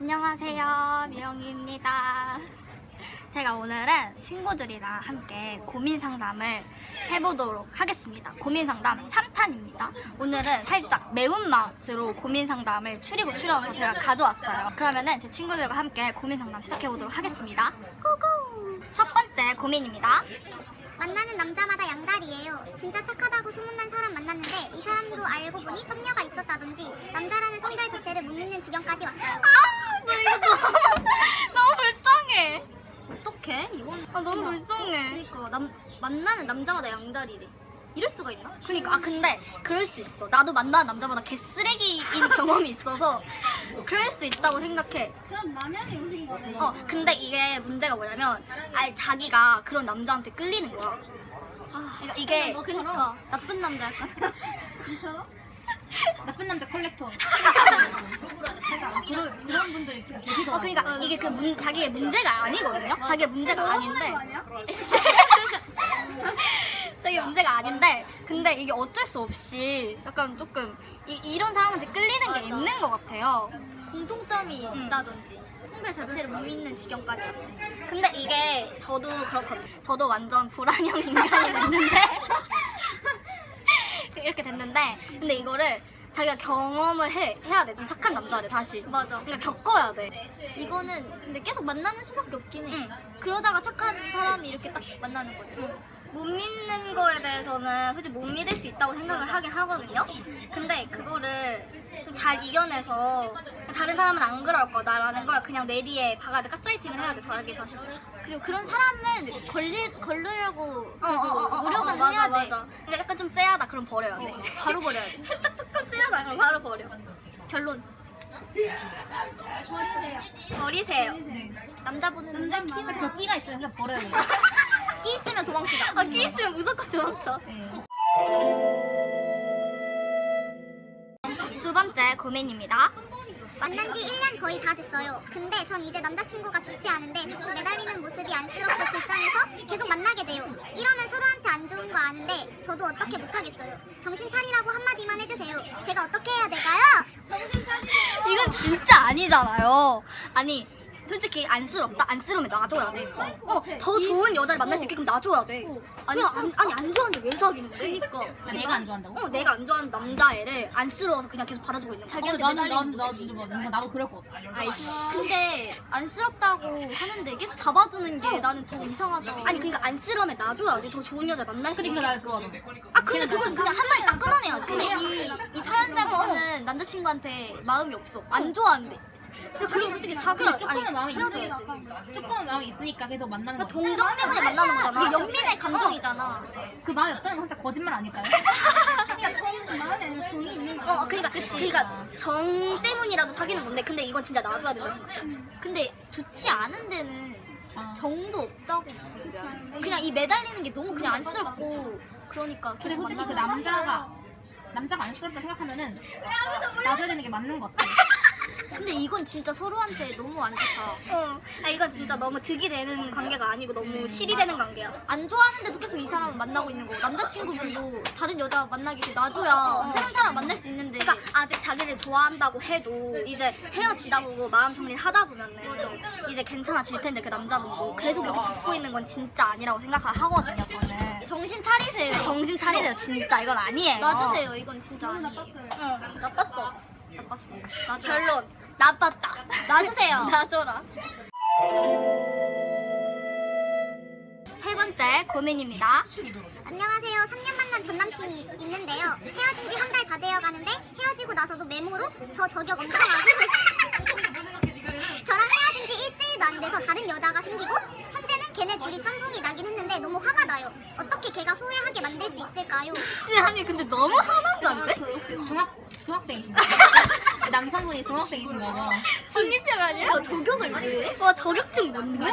안녕하세요. 미영이입니다. 제가 오늘은 친구들이랑 함께 고민 상담을 해보도록 하겠습니다. 고민 상담 3탄입니다. 오늘은 살짝 매운맛으로 고민 상담을 추리고 추려서 제가 가져왔어요. 그러면은 제 친구들과 함께 고민 상담 시작해보도록 하겠습니다. 고고! 첫 번째 고민입니다. 만나는 남자마다 양다리예요. 진짜 착하다고 소문난 사람 만났는데 이 사람도 알고 보니 썸녀가 있었다든지 남자라는 성별 자체를 못 믿는 지경까지 왔어요. 아, 나 이거 너무, 너무 불쌍해. 어떡해? 이건 아, 너무 불쌍해. 그러니까 남, 만나는 남자마다 양다리래. 이럴 수가 있나? 그러니까 아 근데 그럴 수 있어. 나도 만나는 남자마다 개 쓰레기인 경험이 있어서 그럴 수 있다고 생각해. 그럼 남편이 오신 거네. 어 근데 이게 문제가 뭐냐면 알 자기가 그런 남자한테 끌리는 거야. 그러니까 이게? 그러니까 나쁜 남자일까? 이처럼? 나쁜 남자 컬렉터. 그러니까 그런 그런 분들이 계시더라고요. 어 그러니까 이게 그 문, 자기의 문제가 아니거든요. 자기의 문제가 아닌데. 자기 문제가 아닌데 근데 이게 어쩔 수 없이 약간 조금 이, 런 사람한테 끌리는 게 있는 것 같아요. 공통점이 있다든지 음. 성별 자체를 못 믿는 지경까지. 근데 이게 저도 그렇거든요. 저도 완전 불안형 인간이 됐는데 이렇게 됐는데 근데 이거를 자기가 경험을 해, 해야 돼. 좀 착한 남자를 다시. 맞아. 그러니까 겪어야 돼. 이거는 근데 계속 만나는 수밖에 없긴 해. 응. 그러다가 착한 사람이 이렇게 딱 만나는 거지. 못 믿는 거에 대해서는 솔직히 못 믿을 수 있다고 생각을 하긴 하거든요. 근데 그거를 좀 잘 이겨내서 다른 사람은 안 그럴 거다라는 걸 그냥 뇌리에 박아야 돼. 가스라이팅을 해야 돼, 자기 자신. 그리고 그런 사람은 걸리 걸르려고 어, 어, 어, 어, 어, 노력은 어, 맞아, 해야 돼. 맞아. 그러니까 약간 좀 쎄하다, 그럼 버려야 돼. 바로 버려야지. 살짝 조금 쎄하다, 그럼 바로 버려. 결론. 버리세요. 남자분은 남자 키는 그 끼가 있어요. 그래서 버려야 돼요. 끼 있으면 도망치자. 아, 끼 있으면 무조건 도망쳐. 네. 두 번째 고민입니다. 만난 지 1년 거의 다 됐어요. 근데 전 이제 남자친구가 좋지 않은데 자꾸 매달리는 모습이 안쓰럽고 불쌍해서 계속 만나게 돼요. 이러면 서로한테 안 좋은 거 아는데 저도 어떻게 못하겠어요. 정신 차리라고 한마디만 해주세요. 제가 어떻게 해야 될까요? 이건 진짜 아니잖아요. 아니, 솔직히 안쓰럽다? 안쓰러우면 놔줘야 돼. 어, 더 좋은 여자를 만날 수 있게끔 놔줘야 돼. 아니, 안, 아니, 안 좋아하는데 왜 사귀는데? 그니까. 아, 내가 안 좋아한다고? 어, 내가 안 좋아하는 남자애를 안쓰러워서 그냥 계속 받아주고 있는 거야. 어, 나는 매달리는 나도 나도 뭐 뭔가 나도 그럴 것 같아. 아이씨. 근데 안쓰럽다고 하는데 계속 잡아주는 게 나는 더 이상하다. 아니, 그러니까 안쓰러우면 놔줘야지. 더 좋은 여자를 만날 수 있게. 그러니까 나 그러거든. 아, 근데 그걸 그냥 한 마디 딱 끊어내야지. 근데 이, 이 사연자분은 남자친구한테 마음이 없어. 안 좋아한대. 그게 솔직히 사귀 근데 조금의 마음이. 있어야지. 조금의 마음이 있으니까 계속 만나는 거. 동정 때문에 만나는 거잖아. 이게 연민의 감정이잖아. 그 마음이 없다는 건 살짝 거짓말 아닐까요? 마음에 아니라 정이 있는 거 어, 그러니까 그러니까 정 때문이라도 사귀는 건데, 근데 이건 진짜 놔줘야 된다. 근데 좋지 않은 데는 아. 정도 없다고. 그냥 이 매달리는 게 너무 그냥 안쓰럽고 그러니까 근데 계속 솔직히 그 만나는 남자가 남자가 안쓰럽다 생각하면은 놔줘야 되는 게 맞는 것 같아. 근데 이건 진짜 서로한테 너무 안 좋다. 어, 아, 이건 진짜 너무 득이 되는 관계가 아니고 너무 실이 되는 관계야. 안 좋아하는데도 계속 이 사람을 만나고 있는 거고 남자친구분도 다른 여자 만나기 놔줘야. 새로운 사람 만날 수 있는데. 그러니까 아직 자기를 좋아한다고 해도 이제 헤어지다 보고 마음 정리를 하다 보면은 좀 이제 괜찮아질 텐데 그 남자분도. 계속 이렇게 잡고 있는 건 진짜 아니라고 생각을 하거든요 저는. 정신 차리세요. 정신 차리세요. 진짜 이건 아니에요. 놔주세요. 이건 진짜 아니에요. 응 나빴어 나빴어. 놔줘요. 결론 나빴다 놔주세요. 놔줘라 세 번째 고민입니다 안녕하세요. 3년 만난 전 남친이 있는데요. 헤어진 지 한 달 다 되어 가는데 헤어지고 나서도 메모로 저 저격 엄청 하고 저랑 헤어진 지 일주일도 안 돼서 다른 여자가 생기고 현재는 걔네 둘이 쌍둥이 나긴 했는데 너무 화가 나요. 어떻게 걔가 후회하게 만들 수 있을까요? 아니 근데 너무 하남자인데? 그 혹시 중학 중학생이신가? 남성분이 중학생이신가 봐. 중립병 아니야? 저격을 왜 해? 와 저격증 뭔데?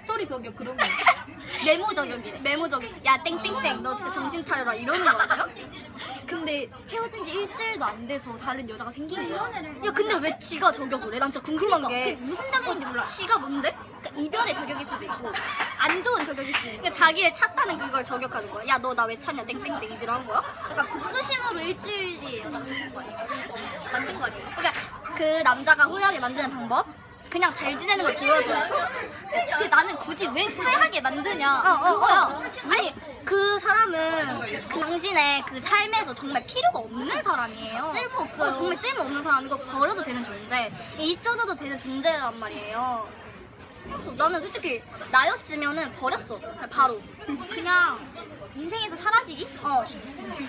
스토리 저격 그런 거. 메모 저격이래. 메모 저격. 야 땡땡땡 너 진짜 정신 차려라 이러는 거 아니야? 근데 헤어진 지 일주일도 안 돼서 다른 여자가 생긴 거야. 야 근데 왜 지가 저격을 해? 난 진짜 궁금한 게 그게 무슨 자격인지 몰라. 지가 뭔데? 그러니까 이별의 저격일 수도 있고 안 좋은 저격일 수도 있고. 그러니까 자기를 찼다는 그걸 저격하는 거야. 야 너 나왜 찼냐 땡땡땡 이지를 한 거야? 약간 복수심으로 일주일 뒤에 여자가 생긴 거 아니야? 만든 거 아니야? 그러니까 그 남자가 후회하게 만드는 방법? 그냥 잘 지내는 걸 보여줘요. 근데 나는 굳이 왜 후회하게 만드냐? 그거야. 아니 그 사람은 그 당신의 그 삶에서 정말 필요가 없는 사람이에요. 쓸모 없어요. 정말 쓸모 없는 사람이고 버려도 되는 존재, 잊혀져도 되는 존재란 말이에요. 나는 솔직히 나였으면은 버렸어. 바로. 그냥 인생에서 사라지기? 어.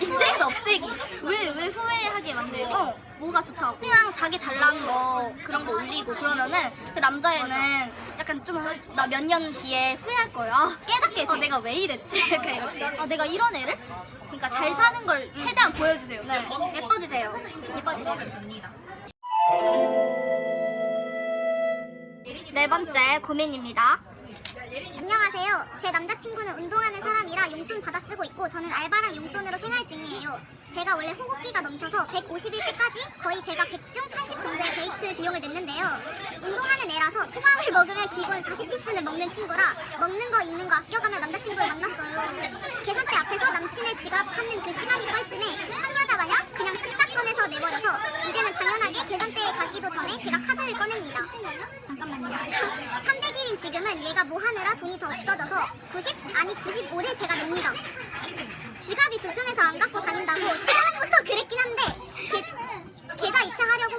인생에서 없애기. 왜, 왜 후회하게 만들지? 어. 뭐가 좋다고. 그냥 자기 잘난 거 그런 거 올리고 그러면은 그 남자애는 약간 좀 나 몇 년 뒤에 후회할 거야. 아, 깨닫게 돼. 어, 내가 왜 이랬지? 약간 이렇게. 아, 내가 이런 애를? 그러니까 잘 사는 걸 최대한 보여주세요. 네. 예뻐지세요. 예뻐지세요. 네 번째 고민입니다. 안녕하세요. 제 남자친구는 운동하는 사람이라 용돈 받아 쓰고 있고 저는 알바랑 용돈으로 생활 중이에요. 제가 원래 호흡기가 넘쳐서 150일 때까지 거의 제가 100중 80 정도의 데이트 비용을 냈는데요. 애라서 초밥을 먹으면 기본 40피스는 먹는 친구라 먹는 거 입는 거 아껴가며 남자친구를 만났어요. 계산대 앞에서 남친의 지갑 찾는 그 시간이 뻘쭘해 상여자 마냥 그냥 쓱싹 꺼내서 내버려서 이제는 당연하게 계산대에 가기도 전에 제가 카드를 꺼냅니다. 잠깐만요. 300일인 지금은 얘가 뭐 하느라 돈이 더 없어져서 90 아니 95를 제가 냅니다. 지갑이 불편해서 안 갖고 다닌다고 처음부터 그랬긴 한데 걔, 걔가 2차 하려고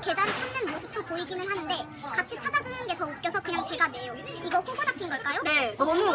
계좌를 찾는 모습도 보이기는 하는데 같이 찾아주는 게 더 웃겨서 그냥 제가 내요. 이거 호구 잡힌 걸까요? 네, 너무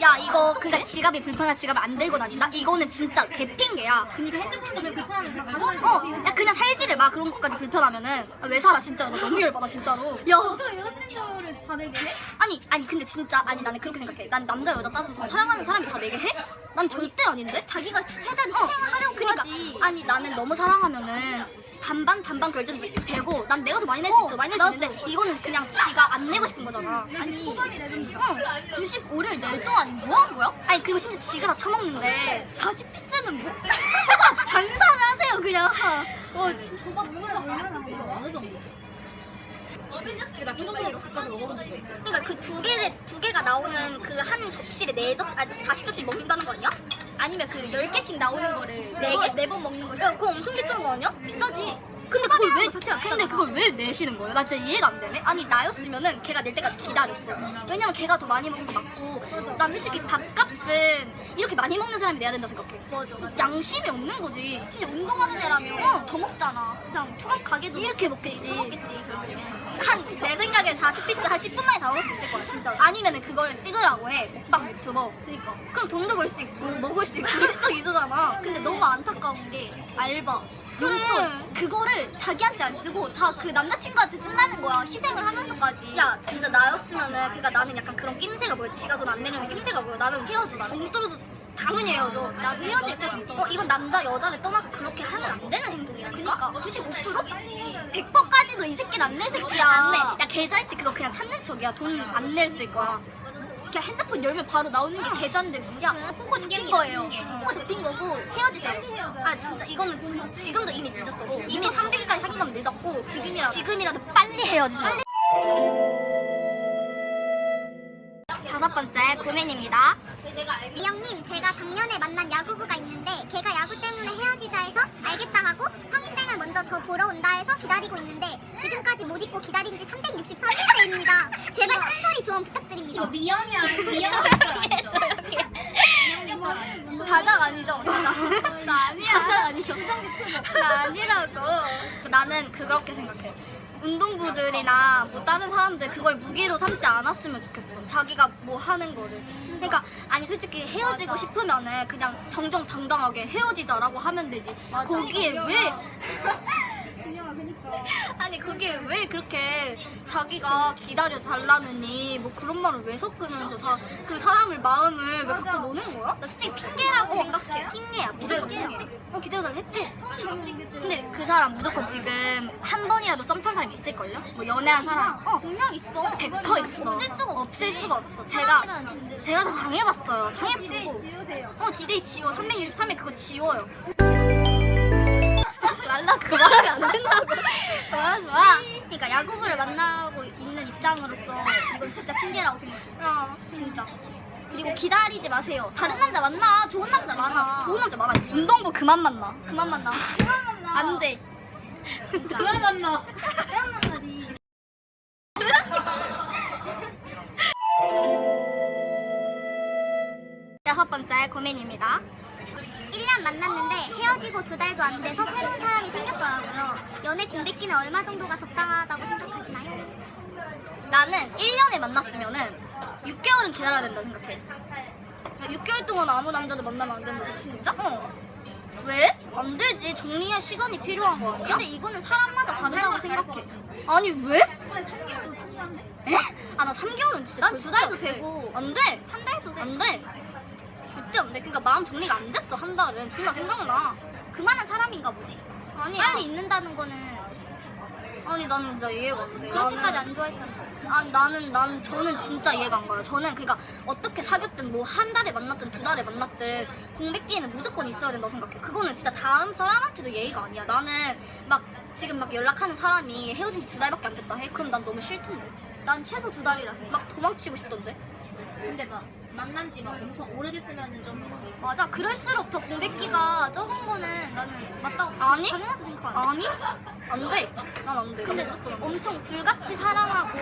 야 이거 그러니까 지갑이 불편한 지갑을 안 들고 다닌다? 이거는 진짜 개핑계야. 그니까 핸드폰 때문에 불편하면 다 가져갈 수 어. 야 그냥 살지를 마 그런 것까지 불편하면은 아, 왜 살아 진짜 나 너무 열받아 진짜로. 야, 너도 여자친구를 다 내게 해? 아니 아니 근데 진짜 아니 나는 그렇게 생각해. 난 남자 여자 따져서 사랑하는 사람이 다 내게 해? 난 절대 아닌데. 자기가 최대한 희생을 하려고 그러니까, 하지. 아니 나는 너무 사랑하면은 반반 반반 결제도 되고 난 내가 더 많이 낼 수 있어 많이 낼수 있는데 이거는 그냥 지가 안 내고 싶은 거잖아. 아니 호감이 레전드. 어, 95를 낼 동안 뭐 한 거야? 아니 그리고 심지어 지가 다 처먹는데 40피스는 뭐? 장사를 하세요 그냥 어 진짜 조각 얼마나 얼마나 이거 어느 정도지? 나 집까지 먹어본 적이 있어. 그러니까 그 두 개를 두 개가 나오는 그 한 접시를 네 접 아니 40접시 먹는다는 거 아니야? 아니면 그 10개씩 나오는 거를 네 개 네 번 먹는 걸 야, 그거 엄청 비싼 거 아니야? 비싸지. 근데 그걸 왜 근데 그걸 왜 내시는 거예요? 나 진짜 이해가 안 되네. 아니 나였으면은 걔가 낼 때까지 기다렸어. 왜냐면 걔가 더 많이 먹는 거 맞고 난 솔직히 밥값은 이렇게 많이 먹는 사람이 내야 된다 생각해. 맞아, 양심이 없는 거지. 심지어 운동하는 애라면 어, 더 먹잖아. 그냥 초밥 가게도 이렇게 먹겠지. 먹겠지. 한내 생각에 40피스 한 10분 만에 다 먹을 수 있을 거야 진짜. 아니면은 그거를 찍으라고 해 먹방 유튜버. 그러니까. 그럼 돈도 벌 수 있고 먹을 수 있고 일석이조잖아. 근데 너무 안타까운 게 알바. 용돈 그거를 자기한테 안 쓰고 다 그 남자친구한테 쓴다는 거야 희생을 하면서까지. 야 진짜 나였으면은 그러니까 나는 약간 그런 낌새가 보여 지가 돈 안 내는 낌새가 보여 나는 헤어져 나정 떨어져 당연히 헤어져. 나 헤어질 때어 이건 남자 여자를 떠나서 그렇게 하면 안 되는 행동이라니까? 95% 100%까지도 이 새끼는 안 낼 새끼야. 안내. 야 계좌이체 그거 그냥 찾는 척이야. 돈안 냈을 거야 그냥 핸드폰 열면 바로 나오는 게 계좌인데 무슨 호구 잡힌 거예요. 호구 잡힌 거고 헤어지세요. 아 진짜 이거는 지- 지금도 이미 늦었어. 이미 300일까지 확인하면 늦었고 지금이라도 지금이라도 빨리 헤어지세요. 다섯 번째 고민입니다. 미영님, 제가 작년에 만난 야구부가 있는데 걔가 야구 때문에 헤어지자 해서 알겠다 하고 성인 되면 먼저 저 보러 온다 해서 기다리고 있는데 지금까지 못 입고 기다린 지 364일째입니다. 제발 쓴소리 조언 부탁드립니다. 미영이 아니고 미영이 아니죠? 자작 아니죠? 자작. 나 아니야. 자작 아니죠? 나 아니라고. 나는 그렇게 생각해. 운동부들이나 뭐 다른 사람들 그걸 무기로 삼지 않았으면 좋겠어. 자기가 뭐 하는 거를. 그러니까 아니 솔직히 헤어지고 싶으면은 그냥 정정당당하게 헤어지자라고 하면 되지. 거기에 왜 미영 아. 아니 그게 왜 그렇게 자기가 기다려 달라느니 뭐 그런 말을 왜 섞으면서 사, 그 사람을 마음을 왜 갖고 노는 거야? 나 솔직히 핑계라고 생각해. 핑계야 무조건 핑계. 어 기다려 달라 했대. 근데 그 사람 무조건 지금 한 번이라도 썸 탄 사람이 있을걸요? 뭐 연애한 사람? 어 분명 있어. 벡터 있어. 없을 수가 없을 수가 없어. 제가 제가 다 당해봤어요. 당해보고. 지우세요. 어 디데이 지워 363일 그거 지워요. 말라 그거 말하면 안 된다고. 말하지 마 그러니까 야구부를 만나고 있는 입장으로서 이건 진짜 핑계라고 생각해 어. 진짜. 그리고 기다리지 마세요. 다른 남자 만나. 좋은 남자 많아. 어. 좋은 남자 많아. 운동부 그만 만나. 그만 만나. 아, 그만 만나. 안돼. 진짜. 그만 만나. 그만 만나니. 여섯 번째 고민입니다. 1년 만났는데 헤어지고 두 달도 안 돼서 새로운 사람이 생겼더라고요. 연애 공백기는 얼마 정도가 적당하다고 생각하시나요? 나는 1년을 만났으면은 6개월은 기다려야 된다 생각해. 6개월 동안 아무 남자도 만나면 안 된다. 진짜? 어. 왜? 안 되지. 정리할 시간이 필요한 거 아니야? 근데 이거는 사람마다 다르다고 생각해. 아니 왜? 근데 3개월도 충분한데? 에? 아 나 3개월은 진짜 난 두 절대 달도 안 돼. 되고. 안 돼. 한 달도 돼. 안 돼. 안 돼. 그러니까 마음 정리가 안 됐어 한 달은. 존나 생각나. 그만한 사람인가 보지. 아니야. 빨리 잊는다는 거는 아니 나는 진짜 이해가 안 돼. 그렇게까지 나는- 안 좋아했던 거. 아 나는 난 저는 진짜 이해가 안 가요. 저는 그러니까 어떻게 사귀었든 뭐 한 달에 만났든 두 달에 만났든 공백기에는 무조건 있어야 된다고 생각해. 그거는 진짜 다음 사람한테도 예의가 아니야. 나는 막 지금 막 연락하는 사람이 헤어진 지 두 달밖에 안 됐다 해. 그럼 난 너무 싫던데. 난 최소 두 달이라 생각. 막 도망치고 싶던데. 근데 막 만난 지 막 엄청 오래됐으면 좀 맞아. 그럴수록 더 공백기가 적은 거는 나는 맞다고 아니? 당연하다 생각하는데. 아니 안 돼. 난 안 돼. 근데 안 돼. 엄청 불같이 사랑하고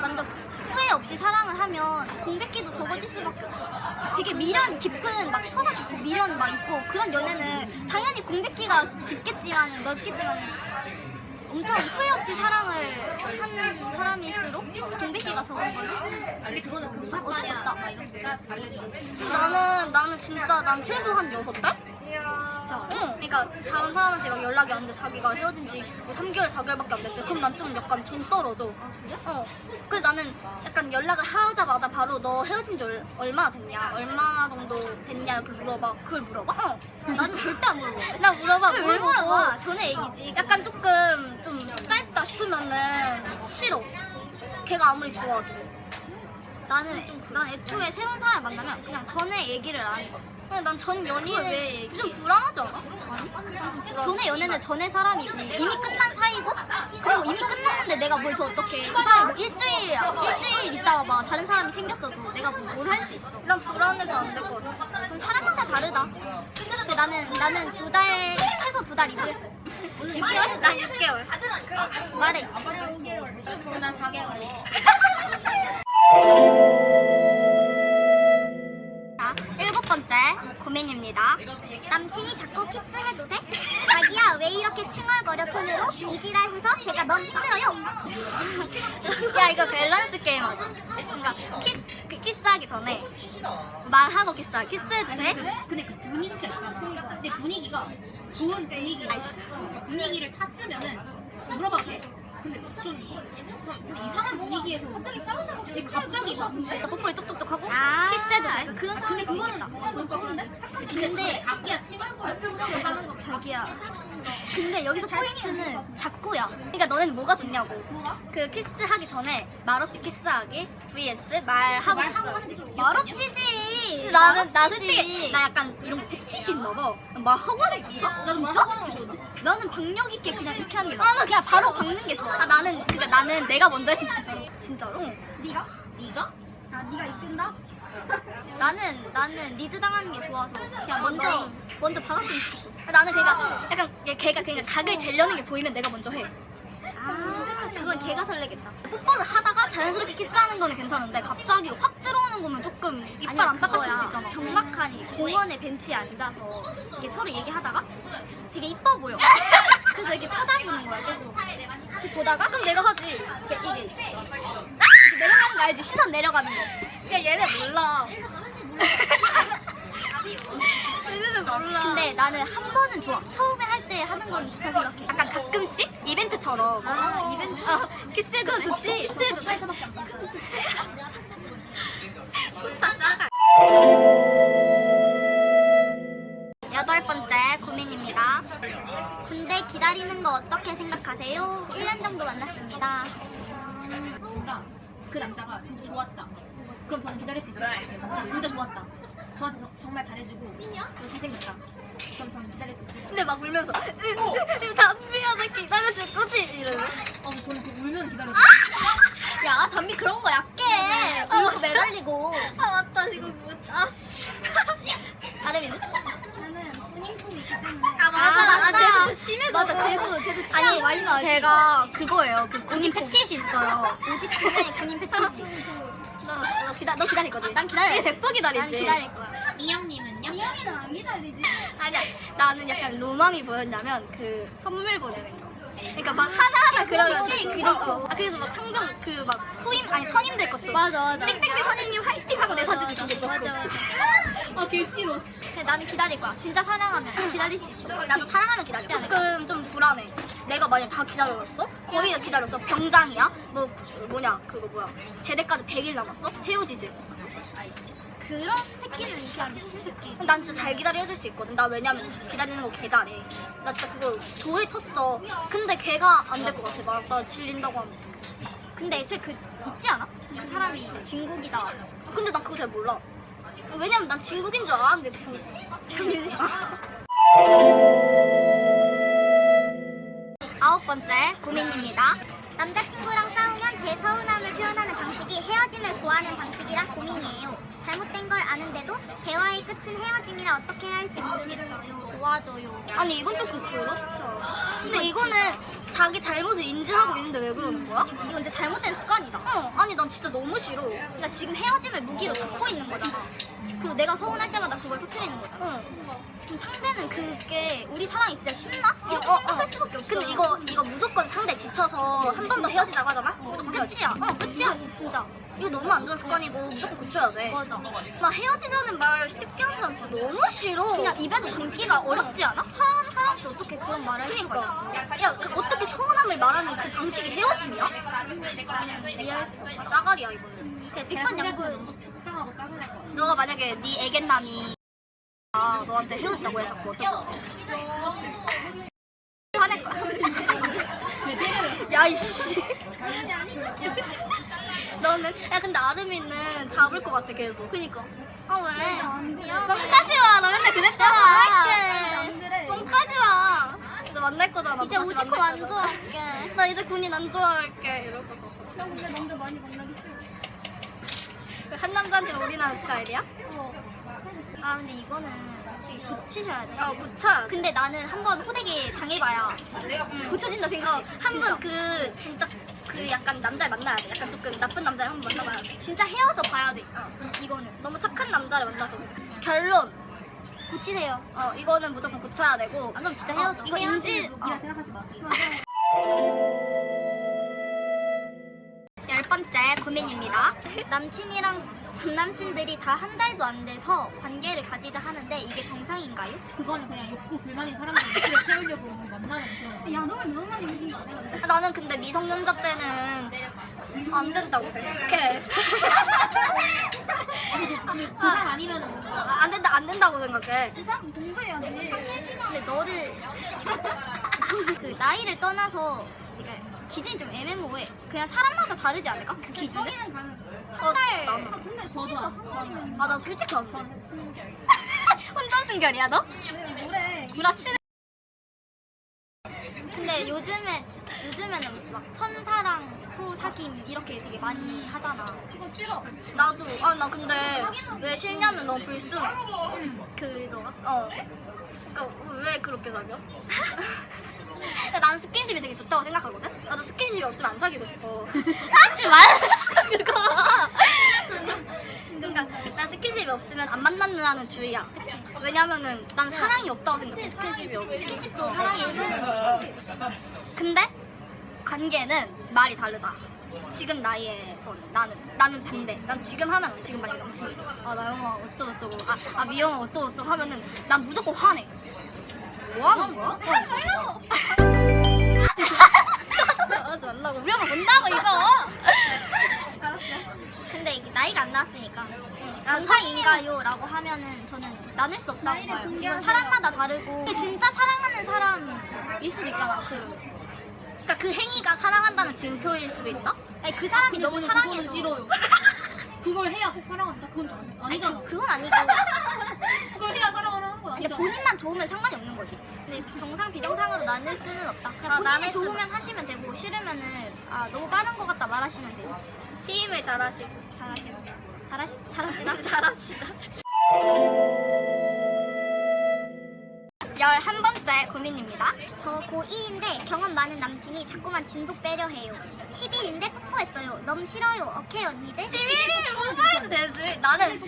완전 후회 없이 사랑을 하면 공백기도 적어질 수밖에 없어. 되게 미련 깊은 막 서사 깊고 미련 막 있고 그런 연애는 당연히 공백기가 깊겠지만 넓겠지만 엄청 후회 없이 사랑을 하는 사람일수록 공백기가 적은 거는 근데 그거는 어쩔 수 없다. 나는 나는 진짜 난 최소 한 여섯 달? 진짜 응. 그러니까 다음 사람한테 막 연락이 안 돼. 자기가 헤어진 지뭐 3개월, 4개월밖에 안 됐대. 그럼 난 좀 약간 정 떨어져. 어. 그래서 나는 약간 연락을 하자마자 바로 너 헤어진 지 얼, 얼마나 됐냐? 얼마나 정도 됐냐? 이렇게 물어봐. 그걸 물어봐? 어. 나는 절대 안 물어봐. 나 물어봐. 왜 물어봐? 전에 얘기지. 약간 조금 좀 짧다 싶으면은 싫어. 걔가 아무리 좋아도. 나는 난 애초에 새로운 사람을 만나면 그냥 전에 얘기를 안 해. 난전 그걸 왜 연인은? 좀 불안하지 않아? 전에 연애는 전에 사람이고 이미 끝난 사이고 그리고 이미 끝났는데 내가 뭘 더 어떻게 그 사람 뭐 일주일 일주일 있다가 막 다른 사람이 생겼어도 내가 뭐뭘할 수 있어. 난 불안해서 안 될 것 같아. 그럼 사람마다 다르다. 근데 나는 나는 두 달 최소 두 달 이상. 오늘 6개월? 난 6개월. 말해. 난 4개월 번째 고민입니다. 남친이 자꾸 키스해도 돼? 자기야 왜 이렇게 칭얼거려 톤으로 이지랄해서 제가 너무 힘들어요. 야 이거 밸런스 게임 하자. 그러니까 키스 그 키스하기 전에 말하고 키스하기. 키스해도 돼? 근데 그 분위기가 있잖아 근데 분위기가 좋은 분위기 분위기를 탔으면은 물어봐도 돼 근데 좀, 좀 이상한 분위기에서 갑자기 싸우다가 근데 갑자기 막 뽀뽀리 똑똑똑 하고 아, 키스해도 돼? 그런 근데 사람이 그거는 있겠다. 그건 좋은데? 근데 근데 자기야 칭얼거려 하는 거 자기야. 근데 여기서 포인트는 자꾸야. 그러니까 너네는 뭐가 좋냐고. 뭐가? 그 키스하기 전에 말없이 키스하기 vs 말하고 말하고 키스하기. 하는 말없이지. 나는 나. 솔직히 나 약간 이런 패티시 있나 봐. 말하고 하는 게 좋다. 나도 진짜? 말하고 하는 게 좋아 나는 박력 있게 그냥 이렇게 하는 게 아, 나아. 나 그냥. 바로 박는 게 좋아. 아 나는 그러니까 나는 내가 먼저 했으면 좋겠어. 진짜로. 네가? 네가? 아 네가 이끈다? 나는 나는 리드 당하는 게 좋아서 그냥 먼저 먼저 박았으면 좋겠어. 나는 그러니까 약간 얘- 걔가 그냥 각을 재려는 게 보이면 내가 먼저 해. 아, 그건 걔가 설레겠다. 뽀뽀를 하다가 자연스럽게 키스하는 거는 괜찮은데 갑자기 확 들어오는 거면 조금 이빨 안 닦았을. 수도 있잖아. 정막하니 공원에 벤치에 앉아서 이렇게 서로 얘기하다가 되게 이뻐 보여. 그래서 이렇게 쳐다보는 거야. 계속 이렇게 보다가 그럼 내가 하지. 이렇게, 이게 이렇게 내려가는 거 알지? 시선 내려가는 거. 야 얘네 몰라. 몰라. 근데 나는 한 번은 좋아. 처음에 할 때 하는 건 좋다 생각해. 약간 가끔씩 이벤트처럼. 아, 이벤트. 어, 키스해도 좋지. 키스해도 돼. 혼자 싸가. 여덟 번째 고민입니다. 군대 기다리는 거 어떻게 생각하세요? 1년 정도 만났습니다. 뭔가 그 남자가 진짜 좋았다. 그럼 저는 기다릴 수 있을 것 같아요. 진짜 좋았다. 저한테 정- 정말 잘해주고 너 잘생겼다. 그럼 저는 기다릴 수 같아요. 근데 막 울면서 담비야 나 기다려줄 거지 이러면. 어, 저는 그 울면 기다려줘. 야, 담비 그런 거 약해. 아, 울고 매달리고. 아 맞다 지금 뭐 아씨. 다름이는? 나는 혼인품이 있기 때문에 아 맞아. 아, 아, 맞다. 쟤도 좀 심해서. 맞아, 쟤도, 쟤도 취향 아니 많이 나지. 제가 그거예요. 그 군인 패티시 있어요. 오직 군인 패티지. 너, 너 기다 너 기다릴 거지? 난 기다려. 얘100% 기다리지. 난 기다릴 거야. 미영님은요? 미영이는 안 기다리지. 아니야 나는 약간 로망이 뭐였냐면 그 선물 보내는 거 그러니까 막 하나하나 그려가지고 그리고. 어, 어. 아, 그래서 막 상병 그 막 후임 아니 선임들 것도 맞아, 맞아. 땡땡땡 선임님 화이팅 하고 내 사진을 찍고 맞아, 맞아. 아, 개 싫어. 근데 나는 기다릴 거야. 진짜 사랑하면 기다릴 수 있어. 나도 사랑하면 기다려 조금 좀 불안해 내가 만약 다 기다렸어? 거의 다 기다렸어 병장이야? 뭐 그- 뭐냐 그거 뭐야 제대까지 100일 남았어? 헤어지지 그런 새끼는 그냥 미친 새끼. 난 진짜 잘 기다려 해줄 수 있거든. 나 왜냐면 기다리는 거 개 잘해. 나 진짜 그거 돌이 텄어. 근데 걔가 안 될 것 같아. 막 나 질린다고 하면. 근데 애초에 그 있지 않아? 그 사람이 진국이다. 근데 나 그거 잘 몰라. 왜냐면 난 진국인 줄 알았는데 병. 아홉 번째 고민입니다. 남자친구랑 싸우면 제 서운함을 표현하는 방식이 헤어짐을 고하는 방식이라 고민이에요. 잘못된 걸 아는데도 대화의 끝은 헤어짐이라 어떻게 해야 할지 모르겠어요. 도와줘요. 아니 이건 조금 그렇죠. 근데 이거는 자기 잘못을 인지하고 있는데 왜 그러는 거야? 이건 이제 잘못된 습관이다. 어, 아니 난 진짜 너무 싫어. 그러니까 지금 헤어짐을 무기로 잡고 있는 거잖아. 그리고 내가 서운할 때마다 그걸 터트리는 거잖아. 응. 그럼 상대는 그게 우리 사랑이 진짜 쉽나? 이렇게 어, 어, 생각할 어. 수밖에 없어. 근데 이거 이거 무조건 상대 지쳐서 한 번 더 헤어지자고 하잖아? 무조건 헤어지. 끝이야. 어, 끝이야. 아니 진짜. 이거 너무 안 좋은 습관이고 무조건 고쳐야 돼. 맞아. 나 헤어지자는 말 쉽게 하는 사람 진짜 너무 싫어. 그냥 입에도 담기가 어렵지 않아? 사랑하는 사람한테 어떻게 그런 말을 할 수가 있어? 그러니까 야, 그 어떻게 서운함을 말하는 그 방식이 헤어짐이야? 이해할 수. 아, 싸가리야 이거는. 그냥 제가 백반 너무 속상하고 짜증날 것 같아. 너가 만약에 네 애견남이 아 너한테 헤어지자고 해 자꾸 어떨 것 같아? 화낼 거야. 야 이씨. 너는 야 근데 아름이는 잡을 것 같아 계속. 그니까. 아 왜? 뻥까지 마. 나 맨날 그랬잖아. 뻥까지 마. 너 만날 거잖아. 이제 만날 안 거잖아. 좋아할게. 나 이제 군인 안 좋아할게 이러거든. 나 근데 남자 많이 만나기 싫어. 한 남자한테 올인하는 스타일이야? 아 근데 이거는 솔직히 고치셔야 돼. 어 고쳐야 돼. 근데 나는 한번 호되게 당해봐야 고쳐진다 생각해. 한번 그 진짜 그 약간 남자를 만나야 돼. 약간 조금 나쁜 남자를 한 번 만나봐야 돼. 진짜 헤어져 봐야 돼. 어. 이거는 너무 착한 남자를 만나서 결론. 고치세요. 어 이거는 무조건 고쳐야 되고. 안 그럼 진짜 어, 헤어져. 이거 인지. 어. 무기라 생각하지 마 번째 고민입니다. 남친이랑 전 남친들이 다 한 달도 안 돼서 관계를 가지자 하는데 이게 정상인가요? 그거는 그냥 욕구 불만인 사람들 욕구를 채우려고 만나는 그런. 야동을 너무 많이 보신 거 아니야? 나는 근데 미성년자 때는 안 된다고 생각해. 부상 아니면 은 뭔가 아, 안 된다 안 된다고 생각해. 그 사람 공부해야지. 근데 너를 그 나이를 떠나서 그러니까 기준이 좀 애매모호해. 그냥 사람마다 다르지 않을까? 그 기준은? 한 달. 나는. 근데 저도 안 저는 아 나 솔직히 안 돼. 저는. 혼전 순결이야 너? 뭐래? 구라치네. 근데 요즘에 요즘에는 막 선사랑 후 사귐 이렇게 되게 많이 하잖아. 그거 싫어. 나도 아 나 근데 왜 싫냐면 너무 불순해 그 너가? 어 그러니까 왜 그렇게 사겨? 난 스킨십이 되게 좋다고 생각하거든 나도 스킨십이 없으면 안 사귀고 싶어 하지 말라고 그거 그러니까 난 스킨십이 없으면 안 만난다는 주의야 왜냐면은 난 사랑이 없다고 생각해 스킨십이 없으면 스킨십도 사랑이 일부분이지. 근데 관계는 말이 다르다. 지금 나이에선 나는 나는 반대. 난 지금 하면 지금 만약 남친이 아 나영아 어쩌고 저쩌고 아, 아 미영아 어쩌고 저쩌고 하면은 난 무조건 화내. 뭐 하는 거야? 하지 말라고 우리 엄마 본다고 이거. 근데 이게 나이가 안 나왔으니까 아, 정상인가요?라고 하면은 저는 나눌 수 없다고 봐요. 이건 사람마다 다르고 근데 진짜 사랑하는 사람일 수도 있잖아. 그 그러니까 그 행위가 사랑한다는 증표일 수도 있다. 아니 그 사람이 근데 너무 저는 사랑해서 그거는 싫어요. 그걸 해야 꼭 사랑한다? 그건 좀 아니- 아니, 아니잖아. 그, 그건 아니고 그걸 해야 근데. 본인만 좋으면 상관이 없는 거지. 근데 정상 비정상으로 나눌 수는 없다. 그냥 아, 본인이 나눌 수는 좋으면 하시면 되고 싫으면은 아 너무 빠른 것 같다 말하시면 돼요. 팀을 잘하시. 잘하시고 잘하시 잘하시나? 잘합시다. 열한 번째 고민입니다. 저 고1인데 경험 많은 남친이 자꾸만 진도 빼려 해요. 10일인데 뽀뽀했어요. 너무 싫어요. 오케이 언니들? 11일 뽀뽀해도 되지. 나는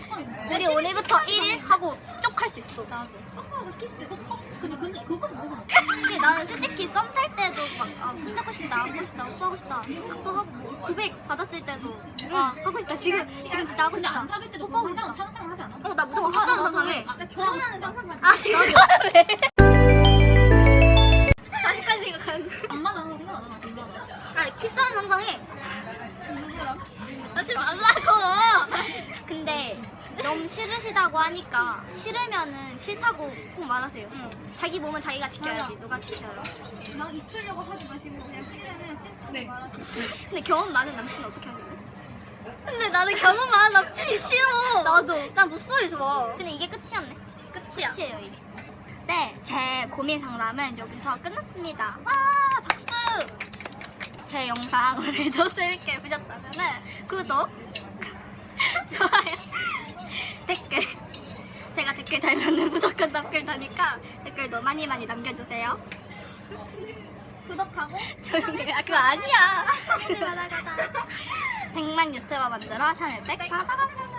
우리 오늘부터 1일 하고 쭉할수 있어. 나도. 뽀뽀하고 키스 뽀뽀 근데 근데 그거 뭐가 근데 나는 솔직히 썸 탈 때도 막 아, 손잡고 싶다, 안고 싶다, 오빠하고 싶다 생각도 하고 뭐 고백 받았을 때도 아 하고 싶다. 지금 지금 진짜 하고 근데 싶다. 안 사귈 때도 뽀뽀하고 싶다. 상상 상상하지 않아? 어나 무조건 어, 비싼 나도 상상해. 아, 나 결혼하는 상상까지 아 이거는 왜? 키스하는 상상해. 누구랑? 하지 말라고. 근데 너무 싫으시다고 하니까 싫으면은 싫다고 꼭 말하세요. 자기 몸은 자기가 지켜야지. 누가 지켜요? 막 이끌려고 하지 마시고 그냥 싫으면 싫다고 네. 말하세요 근데 경험 많은 남친 어떻게 하겠지? 근데 나는 경험 많은 남친이 싫어. 나도. 난 목소리 좋아. 근데 이게 끝이었네. 끝이야. 끝이에요 이게. 네, 제 고민 상담은 여기서 끝났습니다. 와! 제 영상 오늘도 재밌게 보셨다면 구독, 좋아요, 댓글. 제가 댓글 달면은 무조건 댓글 다니까 댓글도 많이 많이 남겨주세요. 구독하고 해. 아, 그거 아니야. 100만 유튜버 만들어 샤넬백. 안녕.